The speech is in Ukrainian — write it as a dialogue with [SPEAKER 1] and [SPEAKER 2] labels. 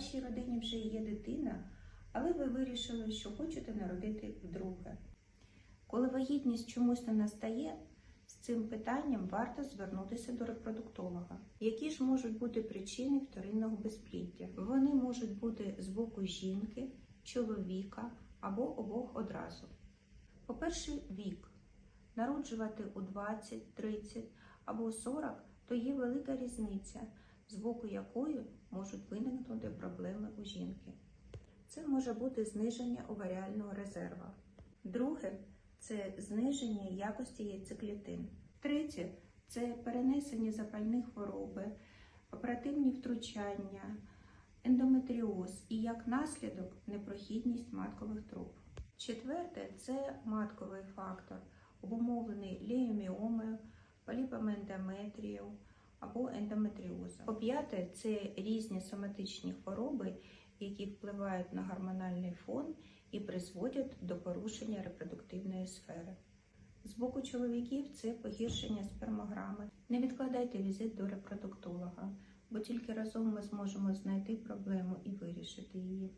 [SPEAKER 1] вашій родині вже є дитина, але ви вирішили, що хочете народити вдруге. Коли вагітність чомусь не настає, з цим питанням варто звернутися до репродуктолога. Які ж можуть бути причини вторинного безпліддя? Вони можуть бути з боку жінки, чоловіка або обох одразу. По-перше, вік. Народжувати у 20, 30 або 40 то є велика різниця, з боку якої можуть виникнути проблеми у жінки. Це може бути зниження оваріального резерва. Друге це зниження якості яйцеклітин. Третє це перенесення запальних хвороби, оперативні втручання, ендометріоз і як наслідок непрохідність маткових труб. Четверте це матковий фактор, обумовлений леоміомою, поліпами або ендометріозом. По-п'яте, це різні соматичні хвороби, які впливають на гормональний фон і призводять до порушення репродуктивної сфери. З боку чоловіків це погіршення спермограми. Не відкладайте візит до репродуктолога, бо тільки разом ми зможемо знайти проблему і вирішити її.